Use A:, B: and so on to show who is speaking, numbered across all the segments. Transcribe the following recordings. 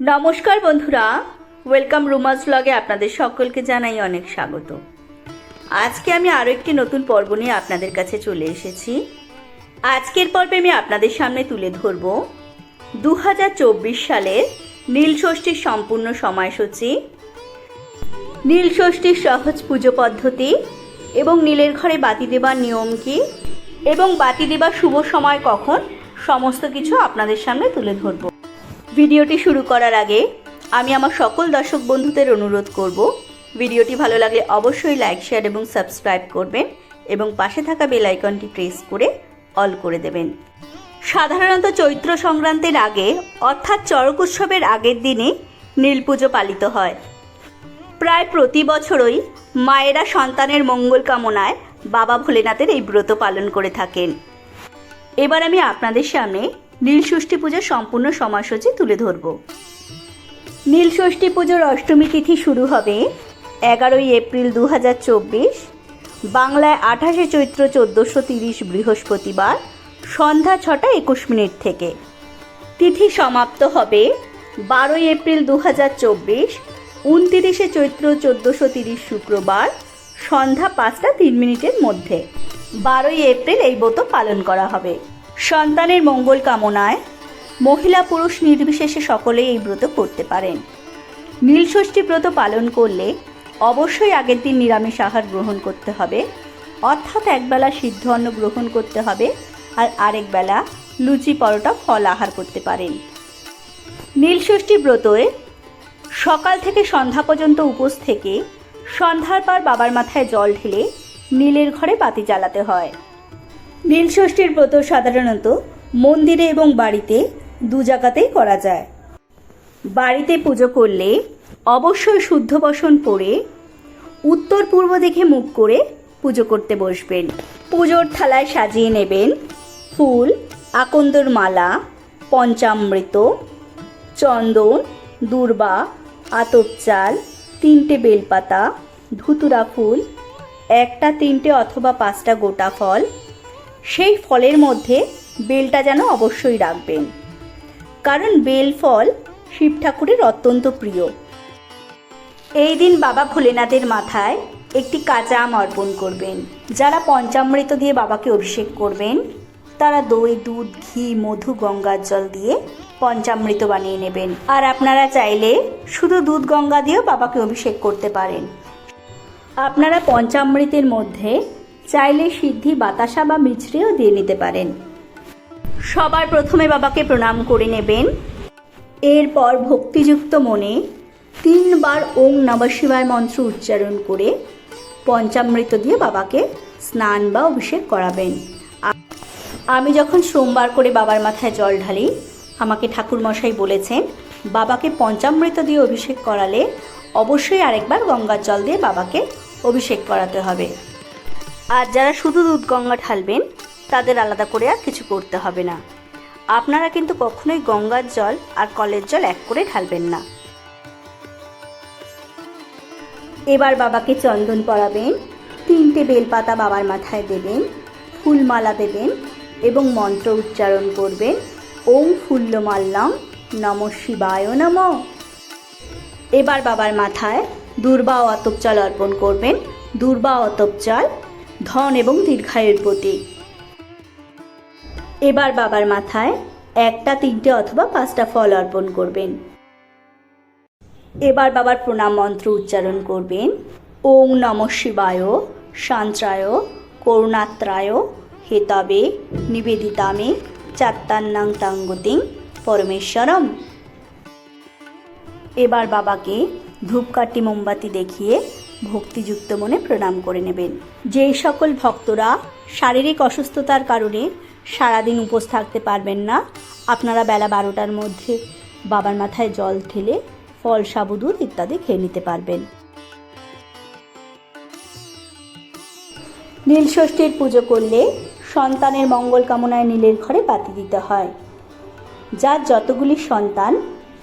A: নমস্কার বন্ধুরা, ওয়েলকাম রুমাস ব্লগে আপনাদের সকলকে জানাই অনেক স্বাগত। আজকে আমি আরও একটি নতুন পর্ব নিয়ে আপনাদের কাছে চলে এসেছি। আজকের পর্বে আমি আপনাদের সামনে তুলে ধরব দু হাজার চব্বিশ সালের নীল ষষ্ঠীর সম্পূর্ণ সময়সূচি, নীল ষষ্ঠীর সহজ পুজো পদ্ধতি এবং নীলের ঘরে বাতি দেবার নিয়ম কি এবং বাতি দেবার শুভ সময় কখন, সমস্ত কিছু আপনাদের সামনে তুলে ধরব। ভিডিওটি শুরু করার আগে আমি আমার সকল দর্শক বন্ধুদের অনুরোধ করব, ভিডিওটি ভালো লাগলে অবশ্যই লাইক, শেয়ার এবং সাবস্ক্রাইব করবেন এবং পাশে থাকা বেল আইকনটি প্রেস করে অল করে দেবেন। সাধারণত চৈত্র সংক্রান্তির আগে, অর্থাৎ চড়ক উৎসবের আগের দিনে নীল পুজো পালিত হয়। প্রায় প্রতি বছরই মায়েরা সন্তানের মঙ্গল কামনায় বাবা ভোলেনাথের এই ব্রত পালন করে থাকেন। এবার আমি আপনাদের সামনে নীল ষষ্ঠী পুজোর সম্পূর্ণ সময়সূচি তুলে ধরব। নীল ষষ্ঠী পুজোর অষ্টমী তিথি শুরু হবে এগারোই এপ্রিল দু হাজার চব্বিশ, বাংলায় আঠাশে চৈত্র চোদ্দোশো তিরিশ বৃহস্পতিবার, সন্ধ্যা ছটা একুশ মিনিট থেকে। তিথি সমাপ্ত হবে বারোই এপ্রিল দু হাজার চব্বিশ, উনতিরিশে চৈত্র চোদ্দোশো তিরিশ শুক্রবার, সন্ধ্যা পাঁচটা তিন মিনিটের মধ্যে। বারোই এপ্রিল এই ব্রত পালন করা হবে। সন্তানের মঙ্গল কামনায় মহিলা পুরুষ নির্বিশেষে সকলেই এই ব্রত করতে পারেন। নীলষষ্ঠী ব্রত পালন করলে অবশ্যই আগের দিন নিরামিষ আহার গ্রহণ করতে হবে। অর্থাৎ একবেলা সিদ্ধ অন্ন গ্রহণ করতে হবে আর আরেক বেলা লুচি, পরোটা, ফল আহার করতে পারেন। নীলষষ্ঠী ব্রতয়ে সকাল থেকে সন্ধ্যা পর্যন্ত উপোস থেকে সন্ধ্যার পর বাবার মাথায় জল ঢেলে নীলের ঘরে বাতি জ্বালাতে হয়। নীলষষ্ঠীর ব্রত সাধারণত মন্দিরে এবং বাড়িতে দু জায়গাতেই করা যায়। বাড়িতে পুজো করলে অবশ্যই শুদ্ধ বসন পরে উত্তর পূর্ব দিকে মুখ করে পুজো করতে বসবেন। পুজোর থালায় সাজিয়ে নেবেন ফুল, আকন্দর মালা, পঞ্চামৃত, চন্দন, দুর্বা, আতপ চাল, তিনটে বেলপাতা, ধুতুরা ফুল, একটা, তিনটে অথবা পাঁচটা গোটা ফল সেই ফলের মধ্যে বেলটা যেন অবশ্যই রাখবেন। কারণ বেল ফল শিব ঠাকুরের অত্যন্ত প্রিয়। এই দিন বাবা ভোলেনাথের মাথায় একটি কাঁচা আম অর্পণ করবেন। যারা পঞ্চামৃত দিয়ে বাবাকে অভিষেক করবেন, তারা দই, দুধ, ঘি, মধু, গঙ্গার জল দিয়ে পঞ্চামৃত বানিয়ে নেবেন। আর আপনারা চাইলে শুধু দুধ, গঙ্গা দিয়েও বাবাকে অভিষেক করতে পারেন। আপনারা পঞ্চামৃতের মধ্যে চাইলে সিদ্ধি, বাতাসা বা মিছরিও দিয়ে নিতে পারেন। সবার প্রথমে বাবাকে প্রণাম করে নেবেন। এরপর ভক্তিযুক্ত মনে তিনবার ওং নম শিবায় মন্ত্র উচ্চারণ করে পঞ্চামৃত দিয়ে বাবাকে স্নান বা অভিষেক করাবেন। আমি যখন সোমবার করে বাবার মাথায় জল ঢালি, আমাকে ঠাকুরমশাই বলেছেন, বাবাকে পঞ্চামৃত দিয়ে অভিষেক করালে অবশ্যই আরেকবার গঙ্গার জল দিয়ে বাবাকে অভিষেক করাতে হবে। আর যারা শুধু দুধ গঙ্গা ঢালবেন, তাদের আলাদা করে আর কিছু করতে হবে না। আপনারা কিন্তু কখনোই গঙ্গার জল আর কলের জল এক করে ঢালবেন না। এবার বাবাকে চন্দন পরাবেন, তিনটে বেলপাতা বাবার মাথায় দেবেন, ফুলমালা দেবেন এবং মন্ত্র উচ্চারণ করবেন, ওম ফুল্লমাল্লাম নম শিবায় নম। এবার বাবার মাথায় দুর্বা জল অর্পণ করবেন, দুর্বা জল ধন এবং দীর্ঘায়ুর প্রতীক এবার বাবার মাথায় একটা, তিনটে অথবা পাঁচটা ফল অর্পণ করবেন। এবার বাবার প্রণাম মন্ত্র উচ্চারণ করবেন। ওং নম শিবায়, শান্ত্রায়, করুণাত্রায়, হেতবে, নিবেদিতামে, চাত্তান্নাং তাঙ্গতিং, পরমেশ্বরম। এবার বাবাকে ধূপকাঠি, মোমবাতি দেখিয়ে ভক্তিযুক্ত মনে প্রণাম করে নেবেন। যেই সকল ভক্তরা শারীরিক অসুস্থতার কারণে সারাদিন উপোস থাকতে পারবেন না, আপনারা বেলা বারোটার মধ্যে বাবার মাথায় জল ঢেলে ফল সাবু দুধ ইত্যাদি খেয়ে নিতে পারবেন। নীলষষ্ঠীর পুজো করলে সন্তানের মঙ্গল কামনায় নীলের ঘরে বাতি দিতে হয়। যার যতগুলি সন্তান,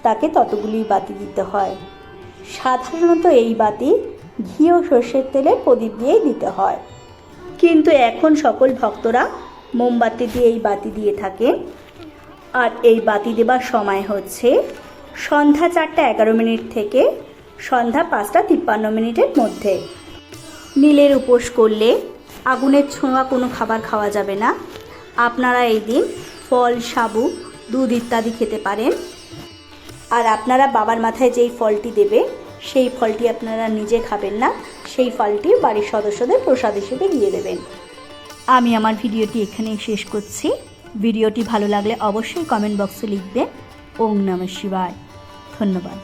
A: তাকে ততগুলি বাতি দিতে হয়। সাধারণত এই বাতি ঘি ও সর্ষের তেলে প্রদীপ দিয়েই দিতে হয়। কিন্তু এখন সকল ভক্তরা মোমবাতি দিয়ে এই বাতি দিয়ে থাকেন। আর এই বাতি দেবার সময় হচ্ছে সন্ধ্যা চারটা এগারো মিনিট থেকে সন্ধ্যা পাঁচটা তিপ্পান্ন মিনিটের মধ্যে। নীলের উপোস করলে আগুনের ছোঁয়া কোনো খাবার খাওয়া যাবে না। আপনারা এই দিন ফল, সাবু, দুধ ইত্যাদি খেতে পারেন। আর আপনারা বাবার মাথায় যেই ফলটি দেবে সেই ফলটি আপনারা নিজে খাবেন না, সেই ফলটি বাড়ির সদস্যদের প্রসাদ হিসেবে দিয়ে দেবেন। আমি আমার ভিডিওটি এখানেই শেষ করছি। ভিডিওটি ভালো লাগলে অবশ্যই কমেন্ট বক্সে লিখবে ওম নমঃ শিবায়। ধন্যবাদ।